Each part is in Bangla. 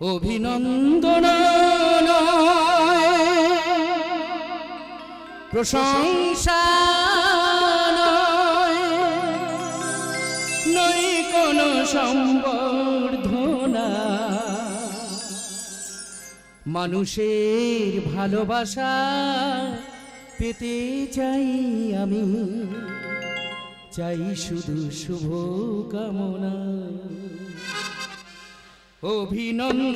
অভিনন্দন প্রশংসা নই কোন সম্বর্ধনা। মানুষের ভালোবাসা পেতে চাই আমি। চাই শুধু শুভ কামনা অভিনন্দন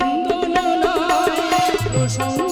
প্রসঙ্গ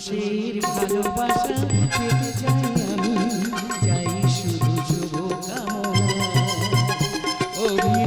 মানুষের ভালোবাসা পেতে চাই আমি। যাই শুধু যুব কামনা অভি